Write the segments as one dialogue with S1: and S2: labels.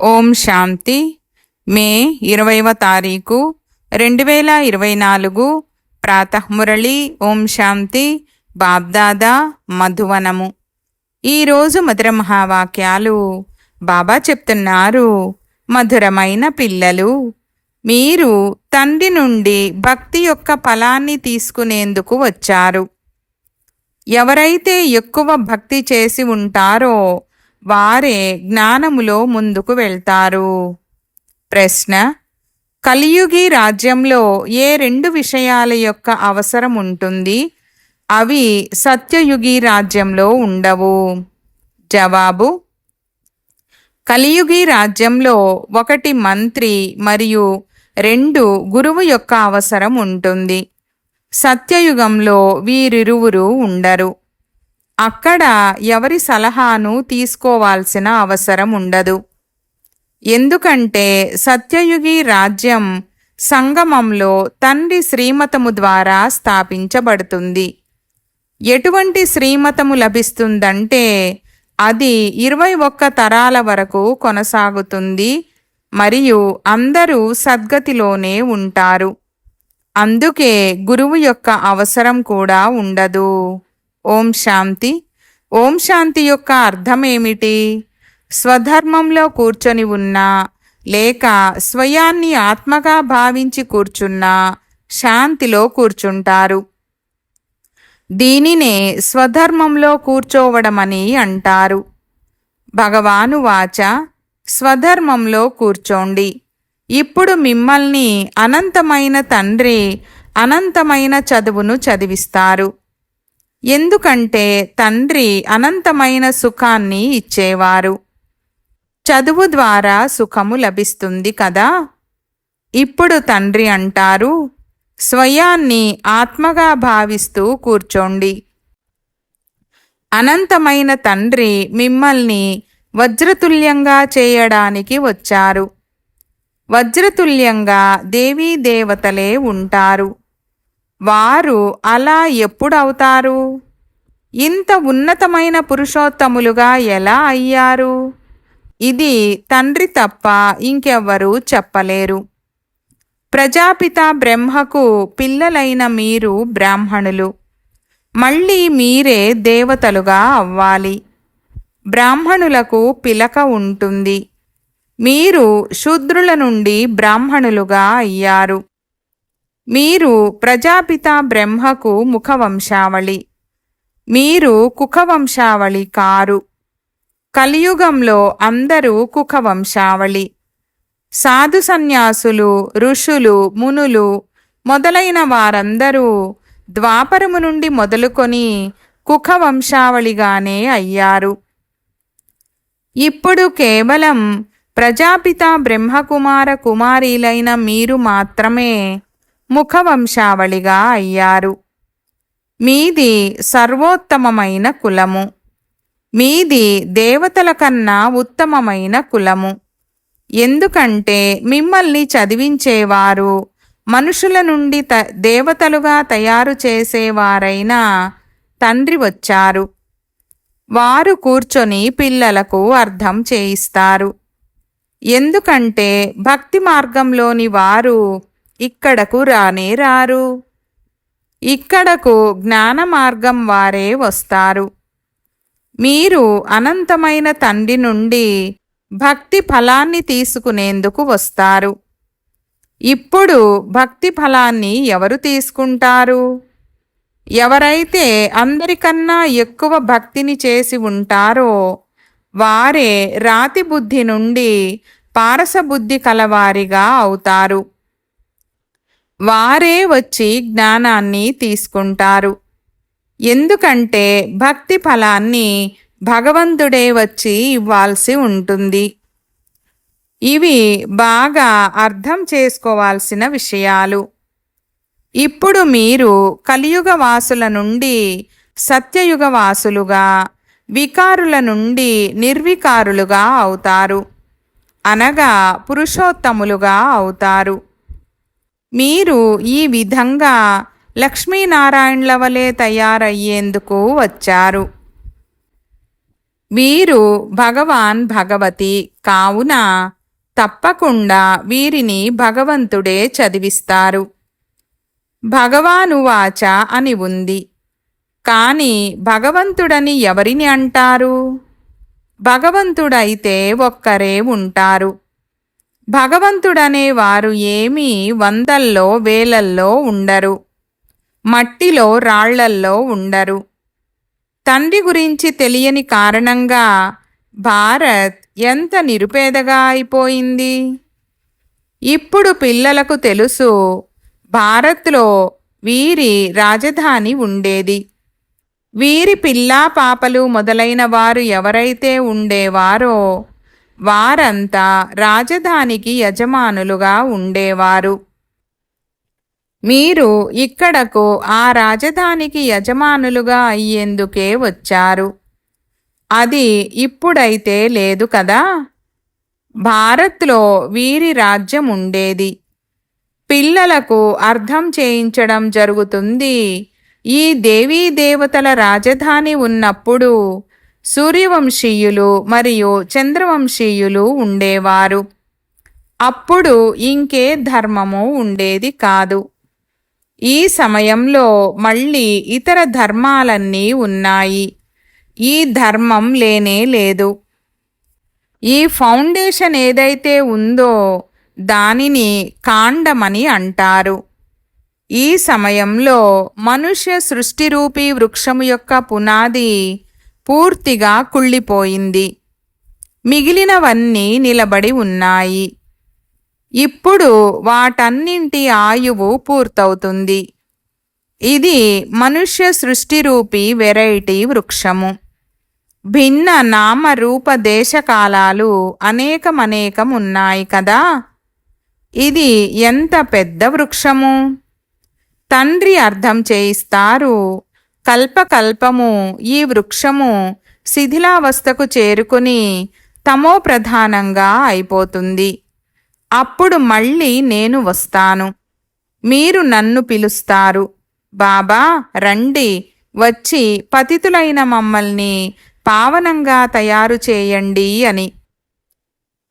S1: ఓం శాంతి. మే ఇరవైవ తారీఖు రెండు వేల ఇరవై నాలుగు ప్రాతఃమురళి. ఓం శాంతి. బాబ్దాదా మధువనము. ఈరోజు మధుర మహావాక్యాలు బాబా చెప్తున్నారు. మధురమైన పిల్లలు మీరు తండ్రి నుండి భక్తి యొక్క ఫలాన్ని తీసుకునేందుకు వచ్చారు. ఎవరైతే ఎక్కువ భక్తి చేసి ఉంటారో వారే జ్ఞానములో ముందుకు వెళ్తారు. ప్రశ్న కలియుగి రాజ్యంలో ఏ రెండు విషయాల యొక్క అవసరం ఉంటుంది? అవి సత్యయుగి రాజ్యంలో ఉండవు. జవాబు కలియుగి రాజ్యంలో ఒకటి మంత్రి మరియు రెండు గురువు యొక్క అవసరం ఉంటుంది. సత్యయుగంలో వీరిరువురు ఉండరు. అక్కడ ఎవరి సలహాను తీసుకోవాల్సిన అవసరం ఉండదు. ఎందుకంటే సత్యయుగి రాజ్యం సంగమంలో తండ్రి శ్రీమతము ద్వారా స్థాపించబడుతుంది. ఎటువంటి శ్రీమతము లభిస్తుందంటే అది ఇరవై ఒక్క తరాల వరకు కొనసాగుతుంది మరియు అందరూ సద్గతిలోనే ఉంటారు. అందుకే గురువు యొక్క అవసరం కూడా ఉండదు. ఓం శాంతి. ఓం శాంతి యొక్క అర్థం ఏమిటి స్వధర్మంలో కూర్చొని ఉన్నా లేక స్వయాన్ని ఆత్మగా భావించి కూర్చున్నా శాంతిలో కూర్చుంటారు. దీనినే స్వధర్మంలో కూర్చోవడమని అంటారు. భగవాను వాచ స్వధర్మంలో కూర్చోండి. ఇప్పుడు మిమ్మల్ని అనంతమైన తండ్రి అనంతమైన చదువును చదివిస్తారు. ఎందుకంటే తండ్రి అనంతమైన సుఖాన్ని ఇచ్చేవారు. చదువు ద్వారా సుఖము లభిస్తుంది కదా? ఇప్పుడు తండ్రి అంటారు స్వయాన్ని ఆత్మగా భావిస్తూ కూర్చోండి. అనంతమైన తండ్రి మిమ్మల్ని వజ్రతుల్యంగా చేయడానికి వచ్చారు. వజ్రతుల్యంగా దేవీ దేవతలే ఉంటారు. వారు అలా ఎప్పుడవుతారు ఇంత ఉన్నతమైన పురుషోత్తములుగా ఎలా అయ్యారు? ఇది తండ్రి తప్ప ఇంకెవ్వరూ చెప్పలేరు. ప్రజాపిత బ్రహ్మకు పిల్లలైన మీరు బ్రాహ్మణులు. మళ్ళీ మీరే దేవతలుగా అవ్వాలి. బ్రాహ్మణులకు పిలక ఉంటుంది. మీరు శూద్రుల నుండి బ్రాహ్మణులుగా అయ్యారు. మీరు ప్రజాపిత బ్రహ్మకు ముఖవంశావళి. మీరు కుఖవంశావళి కారు. కలియుగంలో అందరూ కుఖవంశావళి. సాధు సన్యాసులు ఋషులు మునులు మొదలైన వారందరూ ద్వాపరము నుండి మొదలుకొని కుఖవంశావళిగానే అయ్యారు. ఇప్పుడు కేవలం ప్రజాపిత బ్రహ్మకుమార కుమారీలైన మీరు మాత్రమే ముఖవంశావళిగా అయ్యారు. మీది సర్వోత్తమమైన కులము. మీది దేవతల కన్నా ఉత్తమమైన కులము. ఎందుకంటే మిమ్మల్ని చదివించేవారు మనుషుల నుండి త దేవతలుగా తయారు చేసేవారైన తండ్రి వచ్చారు. వారు కూర్చొని పిల్లలకు అర్థం చేయిస్తారు. ఎందుకంటే భక్తి మార్గంలోని వారు ఇక్కడకు రానే రారు. ఇక్కడకు జ్ఞాన మార్గం వారే వస్తారు. మీరు అనంతమైన తండ్రి నుండి భక్తి ఫలాన్ని తీసుకునేందుకు వస్తారు. ఇప్పుడు భక్తి ఫలాన్ని ఎవరు తీసుకుంటారు? ఎవరైతే అందరికన్నా ఎక్కువ భక్తిని చేసి ఉంటారో వారే రాతి బుద్ధి నుండి పారసబుద్ధి కలవారిగా అవుతారు. వారే వచ్చి జ్ఞానాన్ని తీసుకుంటారు. ఎందుకంటే భక్తి ఫలాన్ని భగవంతుడే వచ్చి ఇవ్వాల్సి ఉంటుంది. ఇవి బాగా అర్థం చేసుకోవాల్సిన విషయాలు. ఇప్పుడు మీరు కలియుగ వాసుల నుండి సత్యయుగ వాసులుగా వికారుల నుండి నిర్వికారులుగా అవుతారు. అనగా పురుషోత్తములుగా అవుతారు. మీరు ఈ విధంగా లక్ష్మీనారాయణల వలె తయారయ్యేందుకు వచ్చారు. వీరు భగవాన్ భగవతి కావున తప్పకుండా వీరిని భగవంతుడే చదివిస్తారు. భగవానువాచ అని ఉంది. కాని భగవంతుడని ఎవరిని అంటారు? భగవంతుడైతే ఒక్కరే ఉంటారు. భగవంతుడనే వారు ఏమీ వందల్లో వేలల్లో ఉండరు. మట్టిలో రాళ్ళల్లో ఉండరు. తండ్రి గురించి తెలియని కారణంగా భారత్ ఎంత నిరుపేదగా అయిపోయింది? ఇప్పుడు పిల్లలకు తెలుసు భారత్లో వీరి రాజధాని ఉండేది. వీరి పిల్లా పాపలు మొదలైన వారు ఎవరైతే ఉండేవారో వారంతా రాజధానికి యజమానులుగా ఉండేవారు. మీరు ఇక్కడకు ఆ రాజధానికి యజమానులుగా అయ్యేందుకే వచ్చారు. అది ఇప్పుడైతే లేదు కదా? భారత్లో వీరి రాజ్యం ఉండేది. పిల్లలకు అర్థం చేయించడం జరుగుతుంది. ఈ దేవీ దేవతల రాజధాని ఉన్నప్పుడు సూర్యవంశీయులు మరియు చంద్రవంశీయులు ఉండేవారు. అప్పుడు ఇంకే ధర్మము ఉండేది కాదు. ఈ సమయంలో మళ్ళీ ఇతర ధర్మాలన్నీ ఉన్నాయి. ఈ ధర్మం లేనే లేదు. ఈ ఫౌండేషన్ ఏదైతే ఉందో దానిని కాండమని అంటారు. ఈ సమయంలో మనుష్య సృష్టిరూపీ వృక్షము యొక్క పునాది పూర్తిగా కుళ్ళిపోయింది. మిగిలినవన్నీ నిలబడి ఉన్నాయి. ఇప్పుడు వాటన్నింటి ఆయువు పూర్తవుతుంది. ఇది మనుష్య సృష్టిరూపి వెరైటీ వృక్షము. భిన్న నామ రూప దేశకాలాలు అనేకమనేకం ఉన్నాయి కదా. ఇది ఎంత పెద్ద వృక్షము? తండ్రి అర్థం చేయిస్తారు కల్పకల్పము ఈ వృక్షము శిథిలావస్థకు చేరుకుని తమో ప్రధానంగా అయిపోతుంది. అప్పుడు మళ్ళీ నేను వస్తాను. మీరు నన్ను పిలుస్తారు. బాబా రండి. వచ్చి పతితులైన మమ్మల్ని పావనంగా తయారు చేయండి అని.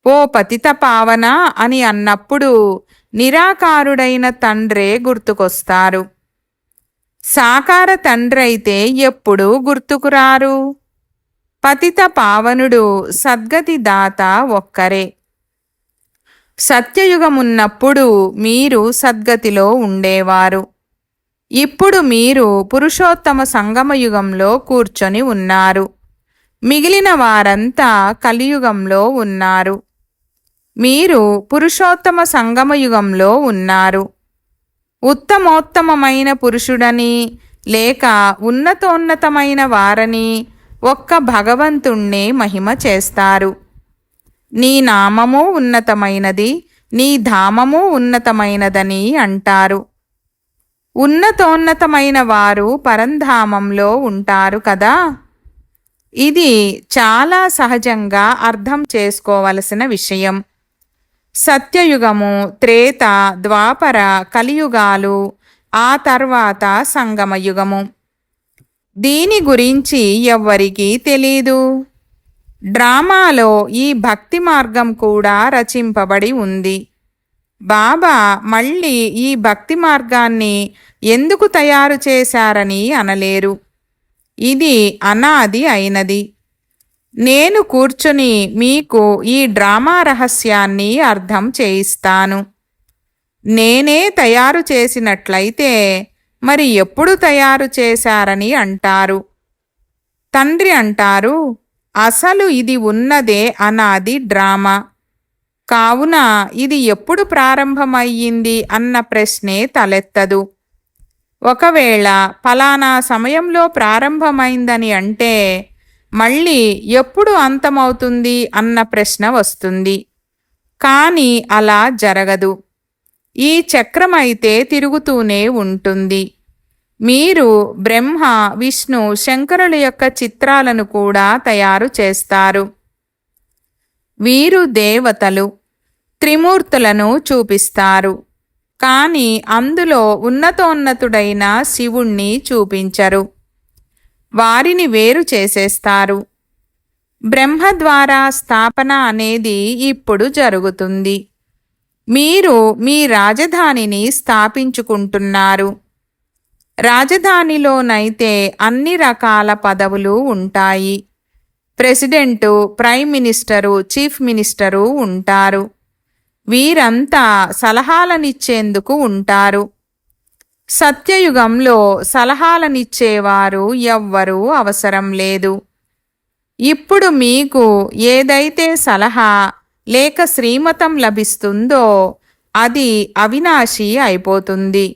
S1: ఓ పతిత పావన అని అన్నప్పుడు నిరాకారుడైన తండ్రే గుర్తుకొస్తారు. సాకార తండ్రైతే ఎప్పుడూ గుర్తుకురారు పతిత పావనుడు సద్గతి దాత ఒక్కరే. సత్యయుగమున్నప్పుడు మీరు సద్గతిలో ఉండేవారు. ఇప్పుడు మీరు పురుషోత్తమ సంగమయుగంలో కూర్చొని ఉన్నారు. మిగిలిన వారంతా కలియుగంలో ఉన్నారు. మీరు పురుషోత్తమ సంగమయుగంలో ఉన్నారు. ఉత్తమోత్తమమైన పురుషుడని లేక ఉన్నతోన్నతమైన వారని ఒక్క భగవంతుణ్ణే మహిమ చేస్తారు. నీ నామము ఉన్నతమైనది నీ ధామము ఉన్నతమైనదని అంటారు. ఉన్నతోన్నతమైన వారు పరంధామంలో ఉంటారు కదా? ఇది చాలా సహజంగా అర్థం చేసుకోవలసిన విషయం. సత్యయుగము త్రేత ద్వాపర కలియుగాలు ఆ తర్వాత సంగమయుగము. దీని గురించి ఎవ్వరికీ తెలీదు. డ్రామాలో ఈ భక్తి మార్గం కూడా రచింపబడి ఉంది. బాబా మళ్ళీ ఈ భక్తి మార్గాన్ని ఎందుకు తయారు చేశారని అనలేరు. ఇది అనాది అయినది. నేను కూర్చుని మీకు ఈ డ్రామా రహస్యాన్ని అర్థం చేయిస్తాను. నేనే తయారు చేసినట్లయితే మరి ఎప్పుడు తయారు చేశారని అంటారు. తండ్రి అంటారు అసలు ఇది ఉన్నదే అనాది డ్రామా. కావున ఇది ఎప్పుడు ప్రారంభమయ్యింది? అన్న ప్రశ్నే తలెత్తదు. ఒకవేళ ఫలానా సమయంలో ప్రారంభమైందని అంటే మళ్ళీ ఎప్పుడు అంతమవుతుంది అన్న ప్రశ్న వస్తుంది. కానీ అలా జరగదు. ఈ చక్రమైతే తిరుగుతూనే ఉంటుంది. మీరు బ్రహ్మ విష్ణు శంకరుల యొక్క చిత్రాలను కూడా తయారు చేస్తారు. వీరు దేవతలు త్రిమూర్తులను చూపిస్తారు. కానీ అందులో ఉన్నతోన్నతుడైన శివుణ్ణి చూపించరు. వారిని వేరు చేసేస్తారు. బ్రహ్మ ద్వారా స్థాపన అనేది ఇప్పుడు జరుగుతుంది. మీరు మీ రాజధానిని స్థాపించుకుంటున్నారు. రాజధానిలోనైతే అన్ని రకాల పదవులు ఉంటాయి. President prime minister chief minister ఉంటారు. వీరంతా సలహాలనిచ్చేందుకు ఉంటారు. సత్యయుగంలో సలహాలనిచ్చేవారు ఎవ్వరూ అవసరం లేదు. ఇప్పుడు మీకు ఏదైతే సలహా లేక శ్రీమతం లభిస్తుందో అది అవినాశి అయిపోతుంది.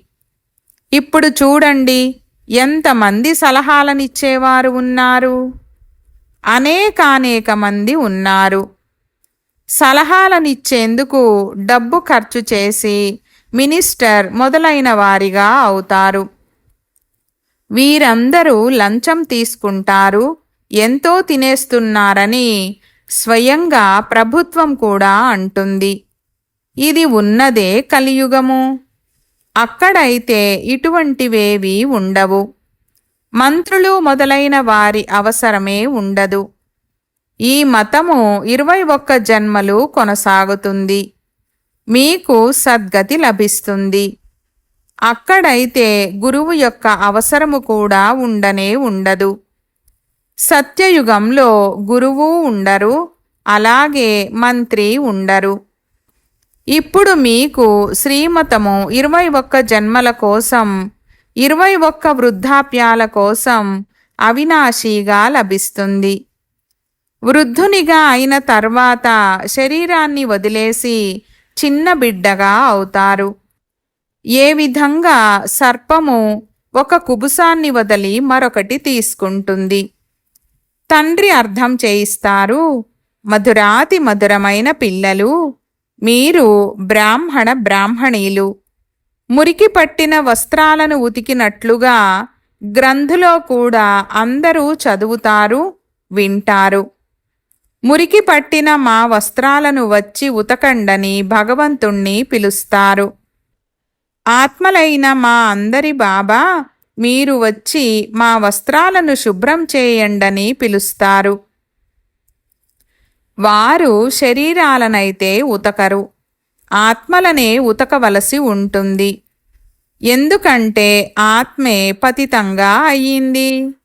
S1: ఇప్పుడు చూడండి ఎంతమంది సలహాలనిచ్చేవారు ఉన్నారు? అనేకానేక మంది ఉన్నారు. సలహాలనిచ్చేందుకు డబ్బు ఖర్చు చేసి మినిస్టర్ మొదలైన వారిగా అవుతారు. వీరందరూ లంచం తీసుకుంటారు. ఎంతో తినేస్తున్నారని స్వయంగా ప్రభుత్వం కూడా అంటుంది. ఇది ఉన్నదే కలియుగము. అక్కడైతే ఇటువంటివేవి ఉండవు. మంత్రులు మొదలైన వారి అవసరమే ఉండదు. ఈ మతము ఇరవై ఒక్క జన్మలు కొనసాగుతుంది. మీకు సద్గతి లభిస్తుంది. అక్కడైతే గురువు యొక్క అవసరము కూడా ఉండనే ఉండదు. సత్యయుగంలో గురువు ఉండరు అలాగే మంత్రి ఉండరు. ఇప్పుడు మీకు శ్రీమతము ఇరవై ఒక్క జన్మల కోసం ఇరవై ఒక్క వృద్ధాప్యాల కోసం అవినాశీగా లభిస్తుంది. వృద్ధునిగా అయిన తర్వాత శరీరాన్ని వదిలేసి చిన్న బిడ్డగా అవుతారు. ఏ విధంగా సర్పము ఒక కుబుసాన్ని వదిలి మరొకటి తీసుకుంటుంది. తండ్రి అర్థం చేయిస్తారు మధురాతి మధురమైన పిల్లలు మీరు బ్రాహ్మణ బ్రాహ్మణీలు. మురికి పట్టిన వస్త్రాలను ఉతికినట్లుగా గ్రంథులో కూడా అందరూ చదువుతారు వింటారు. మురికి పట్టిన మా వస్త్రాలను వచ్చి ఉతకండని భగవంతుణ్ణి పిలుస్తారు. ఆత్మలైన మా అందరి బాబా మీరు వచ్చి మా వస్త్రాలను శుభ్రం చేయండని పిలుస్తారు. వారు శరీరాలనైతే ఉతకరు. ఆత్మలనే ఉతకవలసి ఉంటుంది. ఎందుకంటే ఆత్మే పతితంగా అయ్యింది.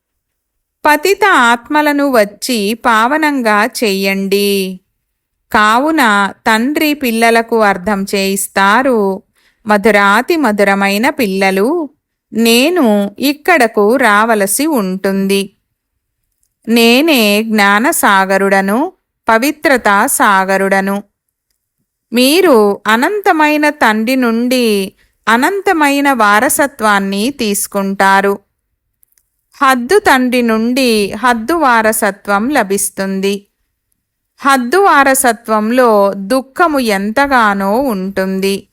S1: పతిత ఆత్మలను వచ్చి పావనంగా చెయ్యండి. కావున తండ్రి పిల్లలకు అర్థం చేయిస్తారు మధురాతి మధురమైన పిల్లలు నేను ఇక్కడకు రావలసి ఉంటుంది. నేనే జ్ఞానసాగరుడను పవిత్రత సాగరుడను. మీరు అనంతమైన తండ్రి నుండి అనంతమైన వారసత్వాన్ని తీసుకుంటారు. హద్దు తండ్రి నుండి హద్దు వారసత్వం లభిస్తుంది. హద్దు వారసత్వంలో దుఃఖము ఎంతగానో ఉంటుంది.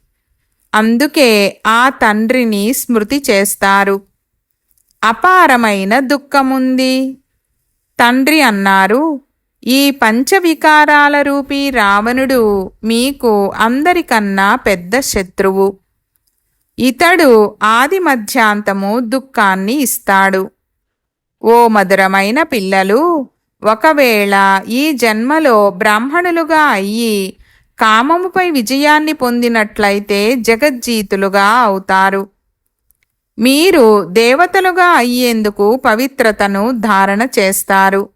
S1: అందుకే ఆ తండ్రిని స్మృతి చేస్తారు. అపారమైన దుఃఖముంది. తండ్రి అన్నారు ఈ పంచవికారాల రూపీ రావణుడు మీకు అందరికన్నా పెద్ద శత్రువు. ఇతడు ఆది మధ్యాంతము దుఃఖాన్ని ఇస్తాడు. ఓ మధురమైన పిల్లలు ఒకవేళ ఈ జన్మలో బ్రాహ్మణులుగా అయ్యి కామముపై విజయాన్ని పొందినట్లయితే జగజ్జీతులుగా అవుతారు. మీరు దేవతలుగా అయ్యేందుకు పవిత్రతను ధారణ చేస్తారు.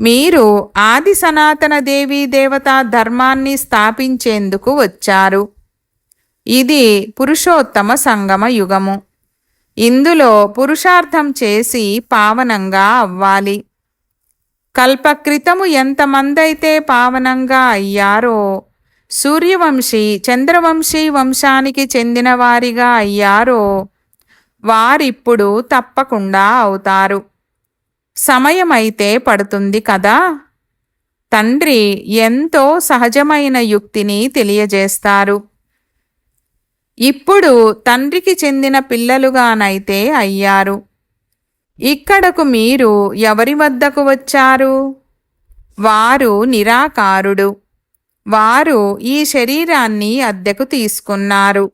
S1: మీరు ఆది సనాతన దేవీ దేవతా ధర్మాన్ని స్థాపించేందుకు వచ్చారు. ఇది పురుషోత్తమ సంగమ యుగము. ఇందులో పురుషార్థం చేసి పావనంగా అవ్వాలి. కల్పక్రితము ఎంతమందైతే పావనంగా అయ్యారో సూర్యవంశీ చంద్రవంశీ వంశానికి చెందిన వారిగా అయ్యారో వారిప్పుడు తప్పకుండా అవుతారు. సమయమైతే పడుతుంది కదా? తండ్రి ఎంతో సహజమైన యుక్తిని తెలియజేస్తారు. ఇప్పుడు తండ్రికి చెందిన పిల్లలుగానైతే అయ్యారు. ఇక్కడకు మీరు ఎవరి వద్దకు వచ్చారు? వారు నిరాకారుడు. వారు ఈ శరీరాన్ని అద్దెకు తీసుకున్నారు.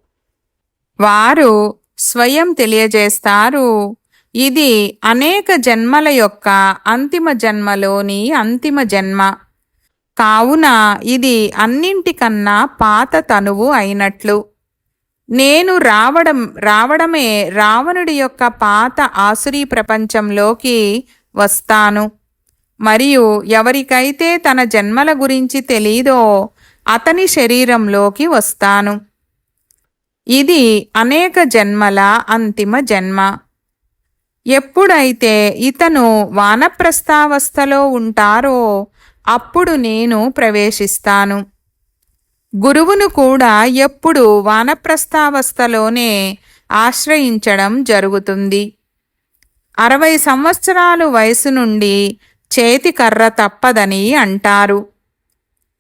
S1: వారు స్వయం తెలియజేస్తారు ఇది అనేక జన్మల యొక్క అంతిమ జన్మలోని అంతిమ జన్మ. కావున ఇది అన్నింటికన్నా పాత తనువు అయినట్లు. నేను రావడం రావడమే రావణుడి యొక్క పాత ఆసురీ ప్రపంచంలోకి వస్తాను. మరియు ఎవరికైతే తన జన్మల గురించి తెలీదో అతని శరీరంలోకి వస్తాను. ఇది అనేక జన్మల అంతిమ జన్మ. ఎప్పుడైతే ఇతను వానప్రస్థావస్థలో ఉంటారో అప్పుడు నేను ప్రవేశిస్తాను. గురువును కూడా ఎప్పుడు వానప్రస్థావస్థలోనే ఆశ్రయించడం జరుగుతుంది. అరవై సంవత్సరాలు వయసు నుండి చేతి కర్ర తప్పదని అంటారు.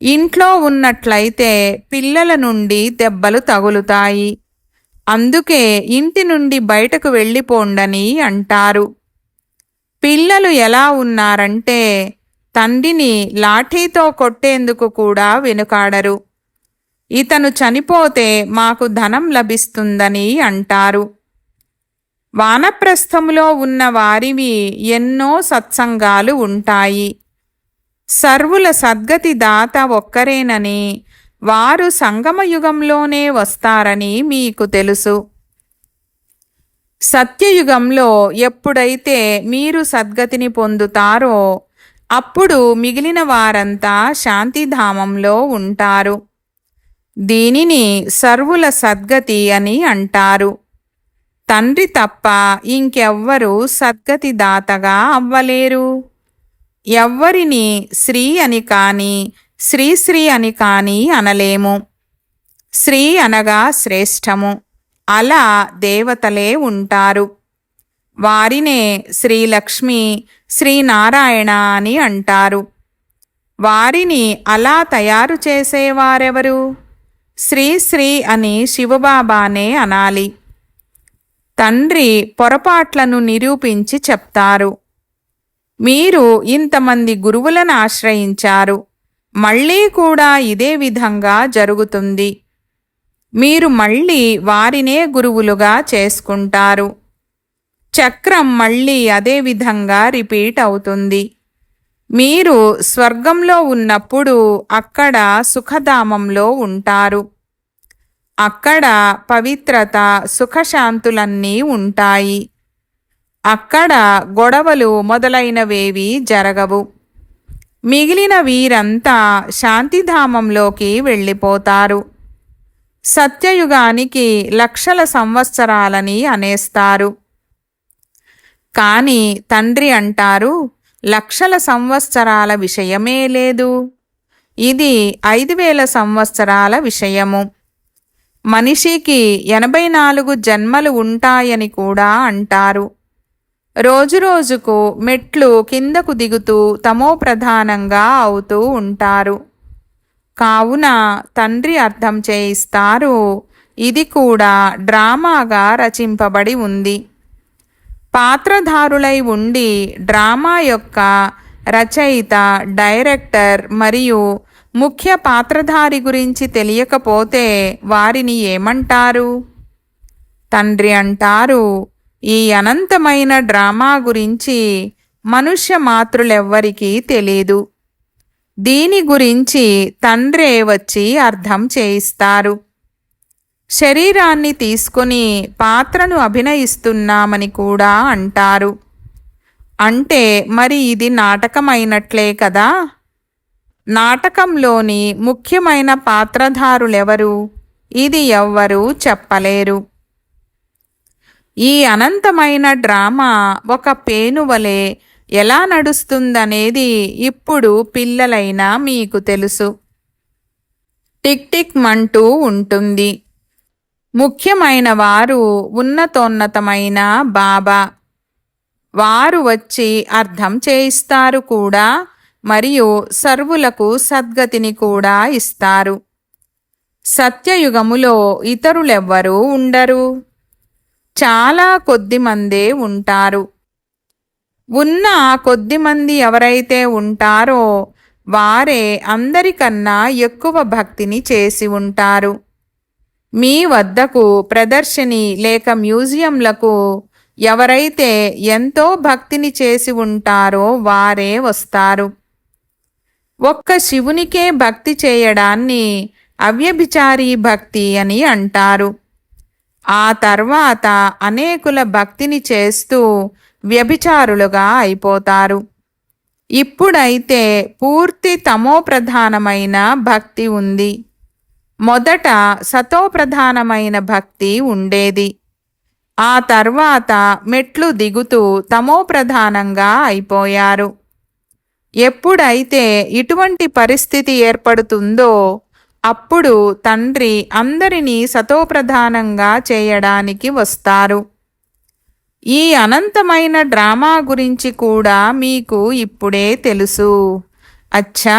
S1: ఇంట్లో ఉన్నట్లయితే పిల్లల నుండి దెబ్బలు తగులుతాయి. అందుకే ఇంటి నుండి బయటకు వెళ్ళిపోండని అంటారు. పిల్లలు ఎలా ఉన్నారంటే తండ్రిని లాఠీతో కొట్టేందుకు కూడా వెనుకాడరు. ఇతను చనిపోతే మాకు ధనం లభిస్తుందని అంటారు. వానప్రస్థములో ఉన్న వారివి ఎన్నో సత్సంగాలు ఉంటాయి. సర్వుల సద్గతి దాత ఒక్కరేనని వారు సంగమయుగంలోనే వస్తారని మీకు తెలుసు. సత్యయుగంలో ఎప్పుడైతే మీరు సద్గతిని పొందుతారో అప్పుడు మిగిలిన వారంతా శాంతిధామంలో ఉంటారు. దీనిని సర్వుల సద్గతి అని అంటారు. తండ్రి తప్ప ఇంకెవ్వరూ సద్గతి దాతగా అవ్వలేరు. ఎవ్వరిని శ్రీ అని కానీ శ్రీశ్రీ అని కానీ అనలేము. శ్రీ అనగా శ్రేష్టము. అలా దేవతలే ఉంటారు. వారినే శ్రీలక్ష్మి శ్రీనారాయణ అని అంటారు. వారిని అలా తయారు చేసేవారెవరు? శ్రీ శ్రీ అని శివబాబానే అనాలి. తండ్రి పొరపాట్లను నిరూపించి చెప్తారు. మీరు ఇంతమంది గురువులను ఆశ్రయించారు. మళ్ళీ కూడా ఇదే విధంగా జరుగుతుంది. మీరు మళ్ళీ వారినే గురువులుగా చేసుకుంటారు. చక్రం మళ్ళీ అదే విధంగా రిపీట్ అవుతుంది. మీరు స్వర్గంలో ఉన్నప్పుడు అక్కడ సుఖధామంలో ఉంటారు. అక్కడ పవిత్రత సుఖశాంతులన్నీ ఉంటాయి. అక్కడ గొడవలు మొదలైనవేవి జరగవు. మిగిలిన వీరంతా శాంతిధామంలోకి వెళ్ళిపోతారు. సత్యయుగానికి లక్షల సంవత్సరాలని అనేస్తారు. కాని తండ్రి అంటారు లక్షల సంవత్సరాల విషయమే లేదు. ఇది ఐదు వేల సంవత్సరాల విషయము. మనిషికి ఎనభై నాలుగు జన్మలు ఉంటాయని కూడా అంటారు. రోజురోజుకు మెట్లు కిందకు దిగుతూ తమో ప్రధానంగా అవుతూ ఉంటారు. కావున తండ్రి అర్థం చేయిస్తారు ఇది కూడా డ్రామాగా రచింపబడి ఉంది. పాత్రధారులై ఉండి డ్రామా యొక్క రచయిత డైరెక్టర్ మరియు ముఖ్య పాత్రధారి గురించి తెలియకపోతే వారిని ఏమంటారు? తండ్రి అంటారు ఈ అనంతమైన డ్రామా గురించి మనుష్య మాతృలెవ్వరికీ తెలీదు. దీని గురించి తండ్రే వచ్చి అర్థం చేయిస్తారు. శరీరాన్ని తీసుకుని పాత్రను అభినయిస్తున్నామని కూడా అంటారు. అంటే మరి ఇది నాటకమైనట్లే కదా? నాటకంలోని ముఖ్యమైన పాత్రధారులెవరు? ఇది ఎవ్వరూ చెప్పలేరు. ఈ అనంతమైన డ్రామా ఒక పేనువలే ఎలా నడుస్తుందనేది ఇప్పుడు పిల్లలైనా మీకు తెలుసు. టిక్ టిక్ మంటూ ఉంటుంది. ముఖ్యమైన వారు ఉన్నతోన్నతమైన బాబా. వారు వచ్చి అర్థం చేయిస్తారు కూడా మరియు సర్వులకు సద్గతిని కూడా ఇస్తారు. సత్యయుగములో ఇతరులెవ్వరూ ఉండరు. చాలా కొద్ది మందే ఉంటారు. ఉన్న కొద్దిమంది ఎవరైతే ఉంటారో వారే అందరికన్నా ఎక్కువ భక్తిని చేసి ఉంటారు. మీ వద్దకు ప్రదర్శని లేక మ్యూజియంలకు ఎవరైతే ఎంతో భక్తిని చేసి ఉంటారో వారే వస్తారు. ఒక్క శివునికే భక్తి చేయడాన్ని అవ్యభిచారి భక్తి అని అంటారు. ఆ తర్వాత అనేకుల భక్తిని చేస్తూ వ్యభిచారులుగా అయిపోతారు. ఇప్పుడైతే పూర్తి తమోప్రధానమైన భక్తి ఉంది. మొదట సతోప్రధానమైన భక్తి ఉండేది. ఆ తర్వాత మెట్లు దిగుతూ తమోప్రధానంగా అయిపోయారు. ఎప్పుడైతే ఇటువంటి పరిస్థితి ఏర్పడుతుందో అప్పుడు తండ్రి అందరినీ సతోప్రధానంగా చేయడానికి వస్తారు. ఈ అనంతమైన డ్రామా గురించి కూడా మీకు ఇప్పుడే తెలుసు. అచ్చా!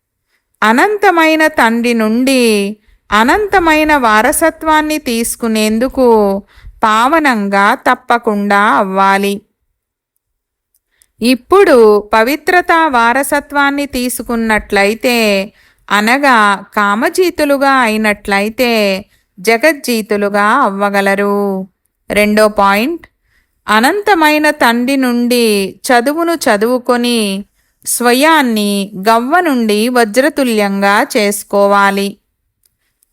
S1: అనంతమైన తండ్రి నుండి అనంతమైన వారసత్వాన్ని తీసుకునేందుకు పావనంగా తప్పకుండా అవ్వాలి. ఇప్పుడు పవిత్రత వారసత్వాన్ని తీసుకున్నట్లయితే అనగా కామజీతులుగా అయినట్లయితే జగజ్జీతులుగా అవ్వగలరు. రెండో పాయింట్ అనంతమైన తండ్రి నుండి చదువును చదువుకొని స్వయాన్ని గవ్వ నుండి వజ్రతుల్యంగా చేసుకోవాలి.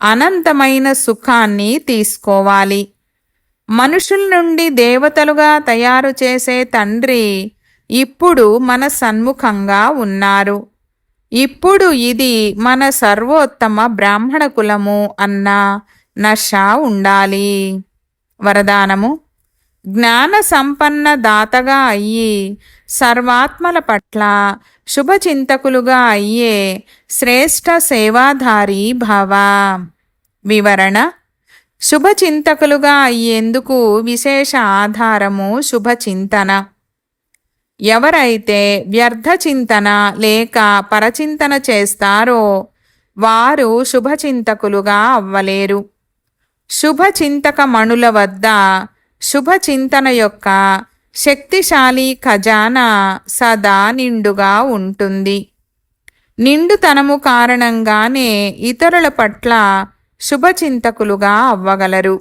S1: అనంతమైన సుఖాన్ని తీసుకోవాలి. మనుషుల నుండి దేవతలుగా తయారు చేసే తండ్రి ఇప్పుడు మన సన్ముఖంగా ఉన్నారు. ఇప్పుడు ఇది మన సర్వోత్తమ బ్రాహ్మణ కులము అన్న నష ఉండాలి. వరదానము. జ్ఞాన సంపన్న దాతగా అయ్యి సర్వాత్మల పట్ల శుభచింతకులుగా అయ్యే శ్రేష్ఠ సేవాధారి భవ. వివరణ శుభచింతకులుగా అయ్యేందుకు విశేష ఆధారము శుభచింతన. ఎవరైతే వ్యర్థ చింతన లేక పరచింతన చేస్తారో వారు శుభచింతకులుగా అవ్వలేరు. శుభచింతక మణుల వద్ద శుభచింతన యొక్క శక్తిశాలి ఖజానా సదా నిండుగా ఉంటుంది. నిండుతనము కారణంగానే ఇతరుల పట్ల శుభచింతకులుగా అవ్వగలరు.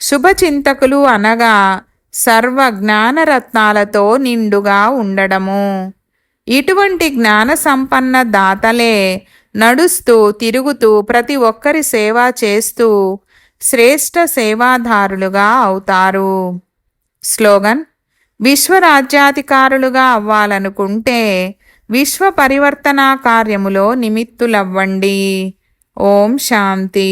S1: శుభచింతకులు అనగా సర్వ జ్ఞానరత్నాలతో నిండుగా ఉండడము. ఇటువంటి జ్ఞాన సంపన్న దాతలే నడుస్తూ తిరుగుతూ ప్రతి ఒక్కరి సేవ చేస్తూ శ్రేష్ఠ సేవాదారులుగా అవుతారు. స్లోగన్ విశ్వరాజ్యాధికారులుగా అవ్వాలనుకుంటే విశ్వ పరివర్తన కార్యములో నిమిత్తులవ్వండి. ఓం శాంతి.